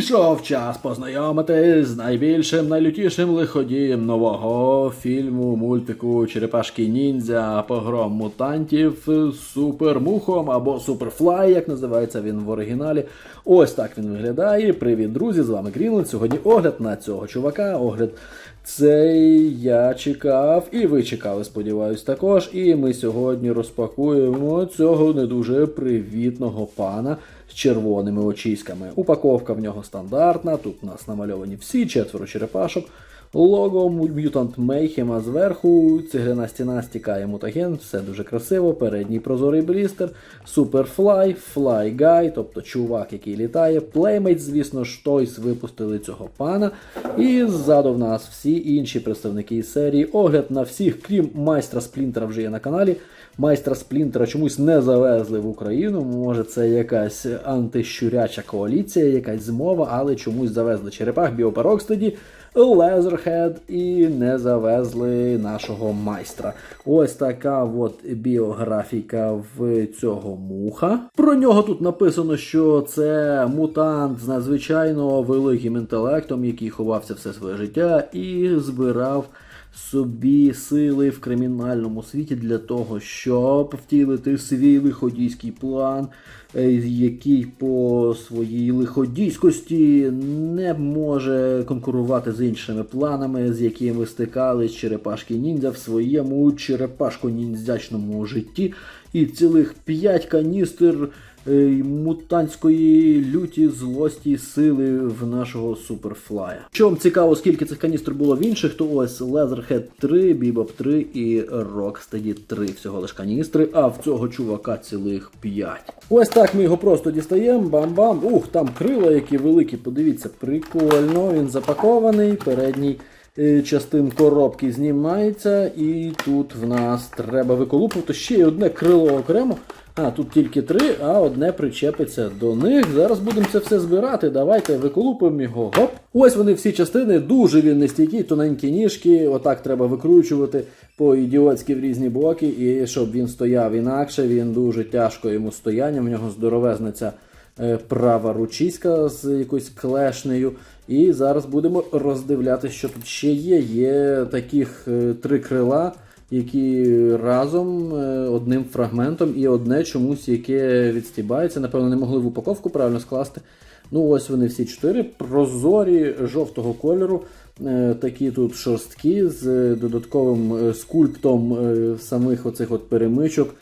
Прийшов час познайомити з найбільшим, найлютішим лиходієм нового фільму мультику Черепашки Ніндзя Погром мутантів Супермухом або Суперфлай, як називається він в оригіналі. Ось так він виглядає. Привіт, друзі! З вами Грінленд. Сьогодні огляд на цього чувака. Огляд цей я чекав, і ви чекали, сподіваюсь, також. І ми сьогодні розпакуємо цього не дуже привітного пана з червоними очиськами. Упаковка в нього стандартна. Тут у нас намальовані всі четверо черепашок. Лого Mutant Mayhem, а зверху цегляна стіна стікає мутаген, все дуже красиво, передній прозорий блістер, Superfly, Fly Guy, тобто чувак, який літає, Playmate, звісно ж, Toys випустили цього пана. І ззаду в нас всі інші представники серії. Огляд на всіх, крім майстра Сплінтера, вже є на каналі. Майстра Сплінтера чомусь не завезли в Україну. Може, це якась антищуряча коаліція, якась змова, але чомусь завезли черепах, Біоперокстеді. Лезерхед і не завезли нашого майстра. Ось така от біографіка в цього муха. Про нього тут написано, що це мутант з надзвичайно великим інтелектом, який ховався все своє життя і збирав. Собі сили в кримінальному світі для того, щоб втілити свій лиходійський план, е, який по своїй лиходійськості не може конкурувати з іншими планами, з якими стикались черепашки ніндзя в своєму черепашко-ніндзячному житті. І цілих п'ять каністр мутантської люті злості сили в нашого суперфлая. Вам цікаво, скільки цих каністр було в інших, то ось Leatherhead 3, Bebop 3 і Rocksteady 3 всього лиш каністри, а в цього чувака цілих 5. Ось так ми його просто дістаємо, бам-бам. Ух, там крила які великі, подивіться, прикольно, він запакований, передній. е, Частин коробки знімається, і тут в нас треба виколупувати ще одне крило окремо. А, тут тільки три, а одне причепиться до них. Зараз будемо це все збирати. Давайте виколупимо його. Гоп. Ось вони всі частини, дуже він нестійкий, тоненькі ніжки. Отак треба викручувати по ідіотськи в різні боки, і щоб він стояв інакше, він дуже тяжко йому стояння, в нього здоровезна ця е, права ручиська з якоюсь клешнею. І зараз будемо роздивлятися, що тут ще є. Є таких е, три крила які разом е, одним фрагментом і одне чомусь, яке відстібається. Напевно, не могли в упаковку правильно скласти. Ну, ось вони всі чотири прозорі жовтого кольору. Е, Такі тут шорсткі з додатковим е, скульптом е, самих оцих от перемичок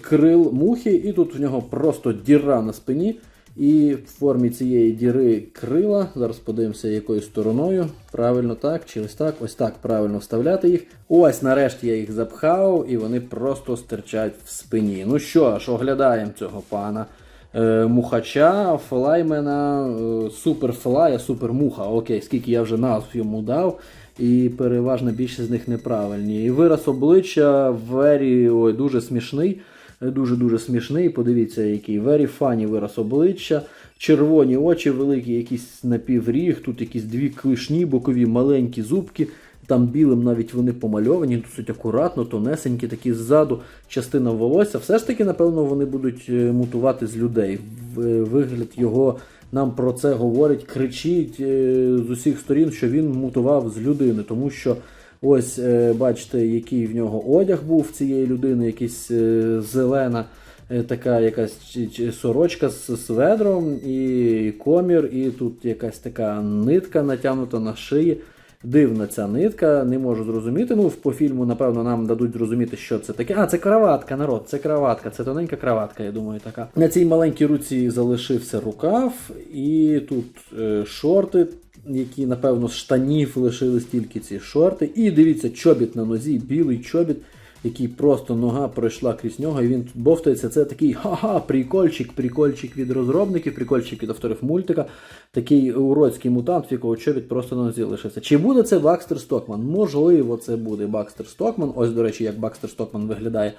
крил мухи, і тут в нього просто діра на спині. І в формі цієї діри крила, зараз подивимося, якою стороною. Правильно так, чи ось так, ось так правильно вставляти їх. Ось нарешті я їх запхав, і вони просто стирчать в спині. Ну що ж, оглядаємо цього пана е, мухача, флаймена, е, суперфлая, супермуха. Окей, скільки я вже назв йому дав. І переважно більшість з них неправильні. І вираз обличчя вері ой, дуже смішний. Дуже-дуже смішний. Подивіться, який very funny вираз обличчя. Червоні очі великі, якийсь напівріг, тут якісь дві клишні, бокові маленькі зубки. Там білим навіть вони помальовані, досить акуратно, тонесенькі, такі ззаду частина волосся. Все ж таки, напевно, вони будуть е, мутувати з людей. Е, Вигляд його нам про це говорить, кричить е, з усіх сторін, що він мутував з людини, тому що. Ось е, бачите, який в нього одяг був цієї людини, якийсь е, зелена, е, така якась сорочка з, з ведром і комір, і тут якась така нитка натягнута на шиї. Дивна ця нитка, не можу зрозуміти. Ну, по фільму, напевно, нам дадуть зрозуміти, що це таке. А, це краватка, народ, це краватка, це тоненька краватка, я думаю, така. На цій маленькій руці залишився рукав, і тут е, шорти, які, напевно, з штанів лишились тільки ці шорти. І дивіться, чобіт на нозі, білий чобіт, який просто нога пройшла крізь нього, і він бовтається. Це такий ха-ха, прикольчик, прикольчик від розробників, прикольчик від авторів мультика. Такий уродський мутант, в якого чобіт просто на нозі лишився. Чи буде це Бакстер Стокман? Можливо, це буде Бакстер Стокман. Ось, до речі, як Бакстер Стокман виглядає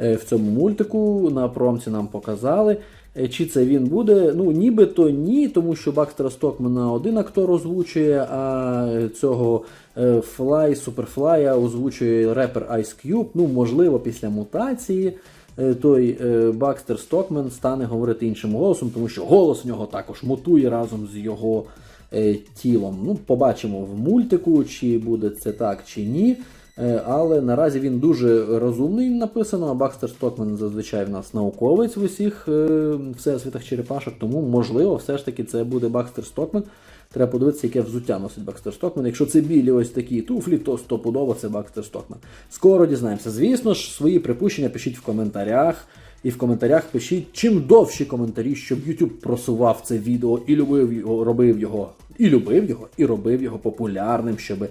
е, в цьому мультику. На промці нам показали. Е, Чи це він буде? Ну, нібито ні, тому що Бакстера Стокмана один актор озвучує, а цього е, Флай, Суперфлая озвучує репер Ice Cube. Ну, можливо, після мутації е, той Бакстер Стокмен стане говорити іншим голосом, тому що голос в нього також мутує разом з його тілом. Ну, побачимо в мультику, чи буде це так, чи ні. Е, Але наразі він дуже розумний написано, Бакстер Стокмен зазвичай в нас науковець в усіх е, всесвітах черепашок, тому можливо, все ж таки це буде Бакстер Стокмен. Треба подивитися, яке взуття носить Бакстер Стокмен. Якщо це білі ось такі туфлі, то стопудово це Бакстер Стокмен. Скоро дізнаємося. Звісно ж, свої припущення пишіть в коментарях. І в коментарях пишіть, чим довші коментарі, щоб YouTube просував це відео і любив його, робив його, і любив його, і робив його популярним, щоб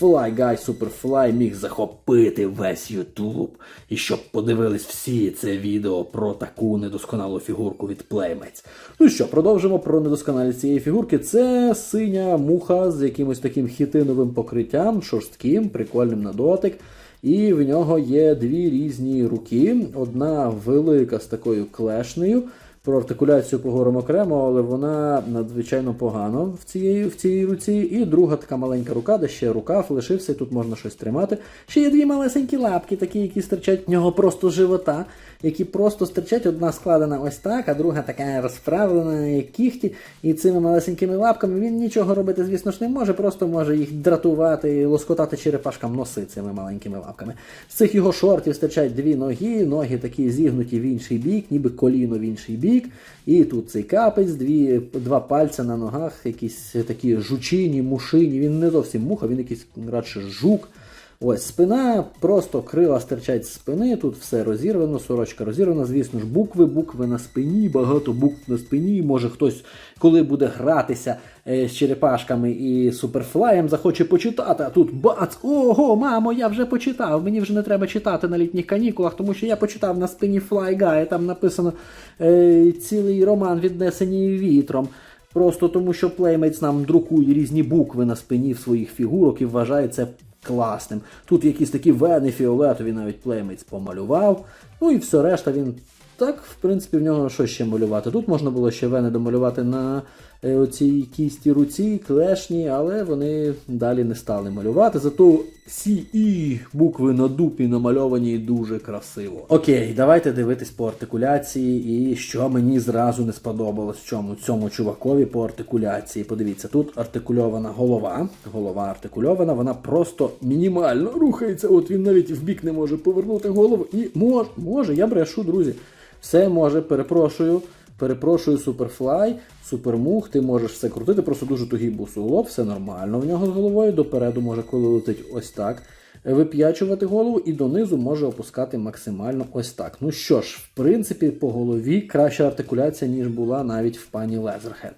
Fly Guy Superfly міг захопити весь YouTube. І щоб подивились всі це відео про таку недосконалу фігурку від Playmates. Ну що, продовжимо про недосконалість цієї фігурки. Це синя муха з якимось таким хітиновим покриттям, шорстким, прикольним на дотик. І в нього є дві різні руки. Одна велика з такою клешнею. Про артикуляцію поговоримо окремо, але вона надзвичайно погано в цій, в цій руці. І друга така маленька рука, де ще рукав лишився, і тут можна щось тримати. Ще є дві малесенькі лапки, такі, які стирчать в нього просто живота, які просто стирчать. Одна складена ось так, а друга така розправлена, як кіхті. І цими малесенькими лапками він нічого робити, звісно ж, не може, просто може їх дратувати і лоскотати черепашкам носи цими маленькими лапками. З цих його шортів стирчать дві ноги, ноги такі зігнуті в інший бік, ніби коліно в інший бік. І тут цей капець, дві, два пальця на ногах, якісь такі жучині, мушині. Він не зовсім муха, він якийсь радше жук. Ось спина, просто крила стирчать з спини, тут все розірвано, сорочка розірвана. Звісно ж, букви, букви на спині, багато букв на спині. Може хтось, коли буде гратися е, з черепашками і суперфлаєм, захоче почитати. А тут бац! Ого, мамо, я вже почитав. Мені вже не треба читати на літніх канікулах, тому що я почитав на спині Guy, там написано е, цілий роман віднесені вітром. Просто тому, що Playmates нам друкує різні букви на спині в своїх фігурок і вважає це класним. Тут якісь такі вени фіолетові навіть плеймейтс помалював. Ну і все решта він так, в принципі, в нього що ще малювати. Тут можна було ще вени домалювати на оцій кісті руці, клешні, але вони далі не стали малювати. Зато Сі і букви на дупі намальовані дуже красиво. Окей, давайте дивитись по артикуляції і що мені зразу не сподобалось чому цьому чувакові по артикуляції. Подивіться, тут артикульована голова. Голова артикульована, вона просто мінімально рухається. От він навіть в бік не може повернути голову. І може, може, я брешу, друзі. Все може, перепрошую. Перепрошую, Суперфлай, Супермух, ти можеш все крутити, просто дуже тугий був суглоб, все нормально в нього з головою. Допереду може, коли летить ось так, вип'ячувати голову, і донизу може опускати максимально ось так. Ну що ж, в принципі, по голові краща артикуляція, ніж була навіть в пані Лезерхед.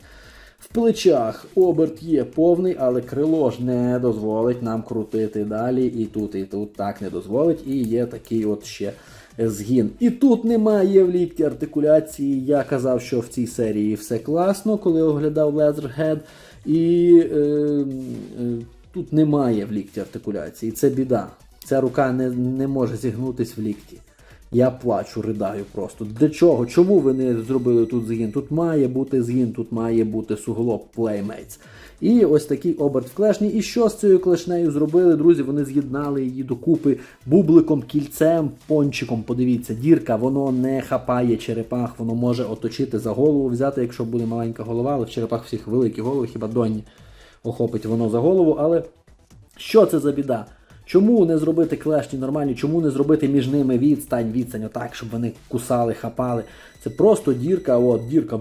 В плечах оберт є повний, але крило ж не дозволить нам крутити далі. І тут, і тут так не дозволить. І є такий от ще згін. І тут немає в лікті артикуляції. Я казав, що в цій серії все класно, коли оглядав Leatherhead. І е, е, тут немає в лікті артикуляції. Це біда. Ця рука не, не може зігнутись в лікті. Я плачу, ридаю просто. Для чого? Чому ви не зробили тут згін? Тут має бути згін, тут має бути суглоб Playmates. І ось такий оберт в клешні. І що з цією клешнею зробили, друзі? Вони з'єднали її докупи бубликом, кільцем, пончиком. Подивіться, дірка, воно не хапає черепах, воно може оточити за голову, взяти, якщо буде маленька голова, але в черепах всіх великі голови, хіба донні охопить воно за голову. Але що це за біда? Чому не зробити клешні нормальні? Чому не зробити між ними відстань, відстань, отак, щоб вони кусали, хапали? Це просто дірка, от дірка.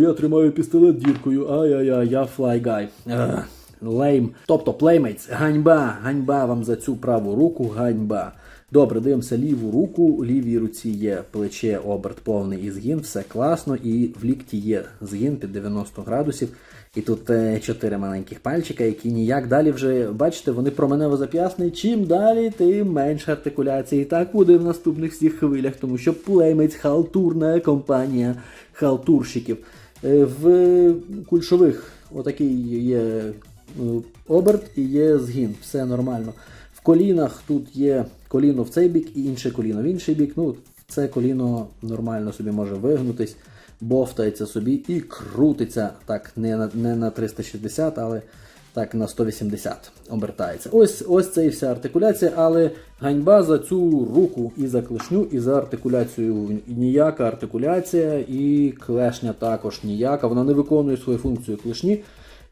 Я тримаю пістолет діркою. Ай-яй-яй, я флайгай. Лейм. Тобто, плеймейтс, ганьба, ганьба вам за цю праву руку, ганьба. Добре, дивимося ліву руку. У лівій руці є плече, оберт повний і згін, все класно. І в лікті є згін під 90 градусів. І тут е, чотири маленьких пальчика, які ніяк далі вже, бачите, вони променево зап'ясні. Чим далі, тим менше артикуляції. Так буде в наступних всіх хвилях, тому що Playmates халтурна компанія халтурщиків. Е, В кульшових отакий є е, оберт і є згін, все нормально. Колінах тут є коліно в цей бік і інше коліно в інший бік. Ну, це коліно нормально собі може вигнутись, бовтається собі і крутиться так, не на, не на 360, але так на 180 обертається. Ось ось це і вся артикуляція, але ганьба за цю руку і за клешню, і за артикуляцію. Ніяка артикуляція, і клешня також ніяка. Вона не виконує свою функцію клешні.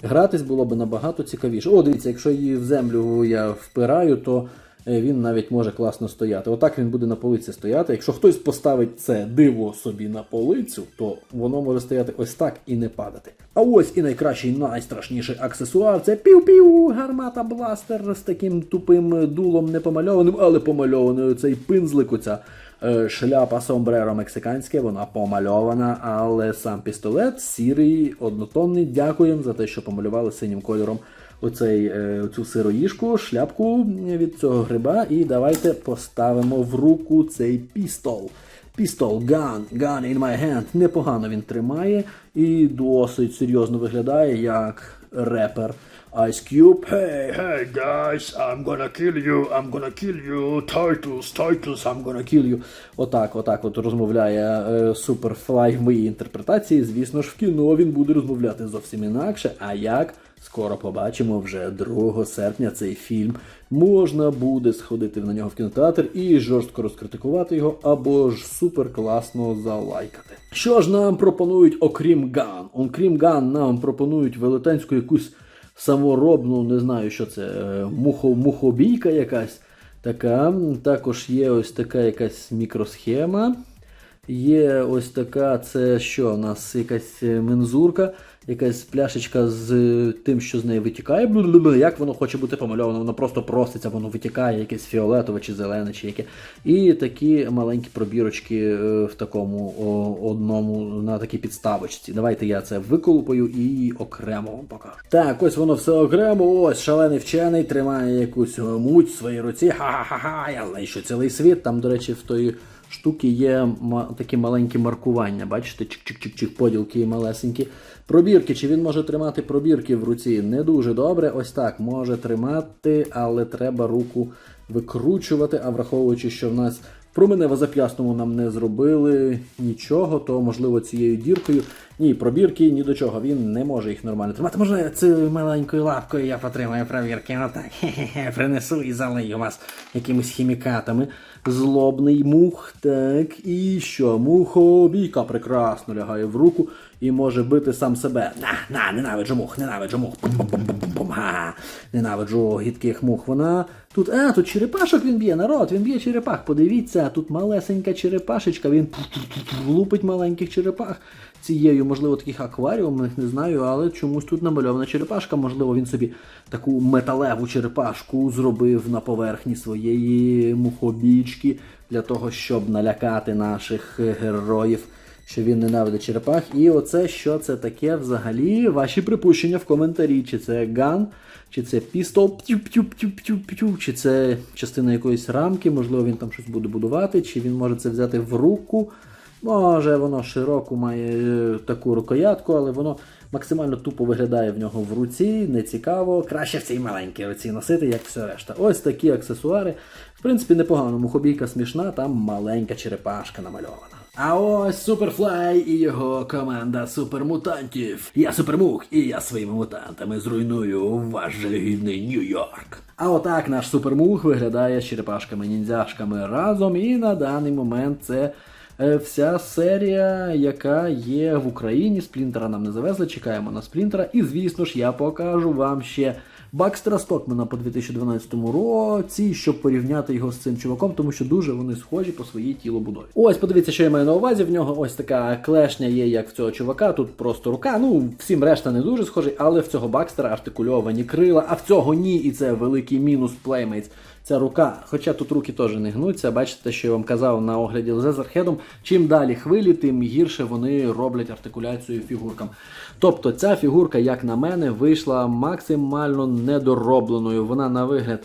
Гратись було б набагато цікавіше. О, дивіться, якщо її в землю я впираю, то е, він навіть може класно стояти. Отак він буде на полиці стояти. Якщо хтось поставить це диво собі на полицю, то воно може стояти ось так і не падати. А ось і найкращий, найстрашніший аксесуар це пів-пів, гармата бластер з таким тупим дулом не помальованим, але помальований цей пинзлик, оця шляпа сомбреро мексиканське, вона помальована, але сам пістолет сірий, однотонний. Дякуємо за те, що помалювали синім кольором оцей, е, цю сироїшку, шляпку від цього гриба. І давайте поставимо в руку цей пістол. Пістол, gun, gun in my hand. Непогано він тримає і досить серйозно виглядає як репер. Ice Cube. Hey, hey guys, I'm gonna kill you, I'm gonna kill you. Titles, titles, I'm gonna kill you. Отак, отак от розмовляє Superfly в моїй інтерпретації. Звісно ж, в кіно він буде розмовляти зовсім інакше. А як? Скоро побачимо вже 2 серпня цей фільм. Можна буде сходити на нього в кінотеатр і жорстко розкритикувати його, або ж супер класно залайкати. Що ж нам пропонують, окрім Ган? Окрім Ган, нам пропонують велетенську якусь саморобну, не знаю, що це, е, мухо, мухобійка якась. Така. Також є ось така якась мікросхема. Є ось така, це що? У нас якась е, мензурка, якась пляшечка з тим, що з неї витікає. Блю-блю-блю. Як воно хоче бути помальовано, воно просто проситься, воно витікає, якесь фіолетове чи зелене, чи яке. І такі маленькі пробірочки е, в такому одному на такій підставочці. Давайте я це виколупаю і окремо вам покажу. Так, ось воно все окремо. Ось шалений вчений тримає якусь е, муть в своїй руці. Ха-ха-ха, я знайшу цілий світ. Там, до речі, в тої штуки є такі маленькі маркування. Бачите, чик-чик-чик-чик, поділки малесенькі. Пробірки. Чи він може тримати пробірки в руці? Не дуже добре. Ось так може тримати, але треба руку викручувати. А враховуючи, що в нас в променево зап'ясному нам не зробили нічого, то можливо цією діркою. Ні, пробірки ні до чого. Він не може їх нормально тримати. Може, цією маленькою лапкою я потримаю пробірки. так Хе-хе-хе, принесу і залию вас якимись хімікатами. Злобний мух, так, і що? Мухобійка прекрасно лягає в руку і може бити сам себе. На, на, ненавиджу мух, ненавиджу мух. Га. Ненавиджу гідких мух. Вона тут. А, тут черепашок він б'є, народ, він б'є черепах. Подивіться, тут малесенька черепашечка, він лупить маленьких черепах. Цією, можливо, таких акваріумних, не знаю, але чомусь тут намальована черепашка. Можливо, він собі таку металеву черепашку зробив на поверхні своєї мухобічки для того, щоб налякати наших е, героїв, що він ненавидить черепах. І оце що це таке взагалі? Ваші припущення в коментарі, чи це ган, чи це пістол, п'ю-п'ю-п'ю-п'ю-п'ю, чи це частина якоїсь рамки, можливо, він там щось буде будувати, чи він може це взяти в руку. Може, воно широку має е, таку рукоятку, але воно максимально тупо виглядає в нього в руці, не цікаво. Краще в цій маленькій руці носити, як все решта. Ось такі аксесуари. В принципі, непогано. Мухобійка смішна, там маленька черепашка намальована. А ось Суперфлай і його команда супермутантів. Я супермух, і я своїми мутантами зруйную ваш жалюгідний Нью-Йорк. А отак наш супермух виглядає з черепашками-ніндзяшками разом, і на даний момент це. Е, Вся серія, яка є в Україні, Сплінтера нам не завезли, чекаємо на Сплінтера. І звісно ж, я покажу вам ще Бакстера Стокмена по 2012 році, щоб порівняти його з цим чуваком, тому що дуже вони схожі по своїй тілобудові. Ось, подивіться, що я маю на увазі. В нього ось така клешня є, як в цього чувака. Тут просто рука. Ну, всім решта не дуже схожий, але в цього Бакстера артикульовані крила, а в цього ні, і це великий мінус Playmates. Ця рука, хоча тут руки теж не гнуться, бачите, що я вам казав на огляді з Лезерхедом, чим далі хвилі, тим гірше вони роблять артикуляцію фігуркам. Тобто ця фігурка, як на мене, вийшла максимально недоробленою. Вона на вигляд.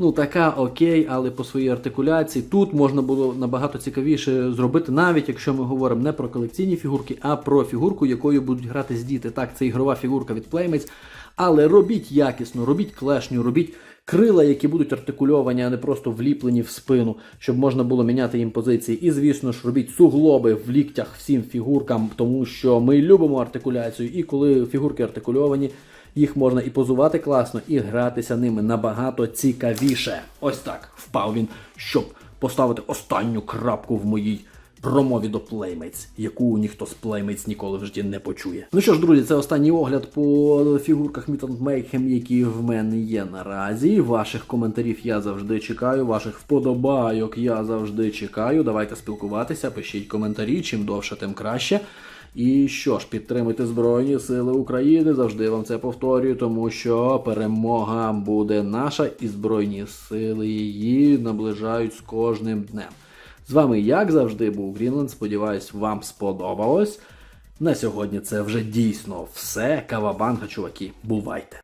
Ну, така окей, але по своїй артикуляції тут можна було набагато цікавіше зробити, навіть якщо ми говоримо не про колекційні фігурки, а про фігурку, якою будуть гратись діти. Так, це ігрова фігурка від Playmates, але робіть якісно, робіть клешню, робіть крила, які будуть артикульовані, а не просто вліплені в спину, щоб можна було міняти їм позиції. І, звісно ж, робіть суглоби в ліктях всім фігуркам, тому що ми любимо артикуляцію, і коли фігурки артикульовані, їх можна і позувати класно, і гратися ними набагато цікавіше. Ось так впав він, щоб поставити останню крапку в моїй промові до Playmates, яку ніхто з Playmates ніколи в житті не почує. Ну що ж, друзі, це останній огляд по фігурках Mutant Mayhem, які в мене є наразі. Ваших коментарів я завжди чекаю, ваших вподобайок я завжди чекаю. Давайте спілкуватися, пишіть коментарі, чим довше, тим краще. І що ж, підтримуйте Збройні Сили України, завжди вам це повторюю, тому що перемога буде наша, і Збройні Сили її наближають з кожним днем. З вами, як завжди, був Грінленд. Сподіваюсь, вам сподобалось. На сьогодні це вже дійсно все. Кавабанга, чуваки. Бувайте!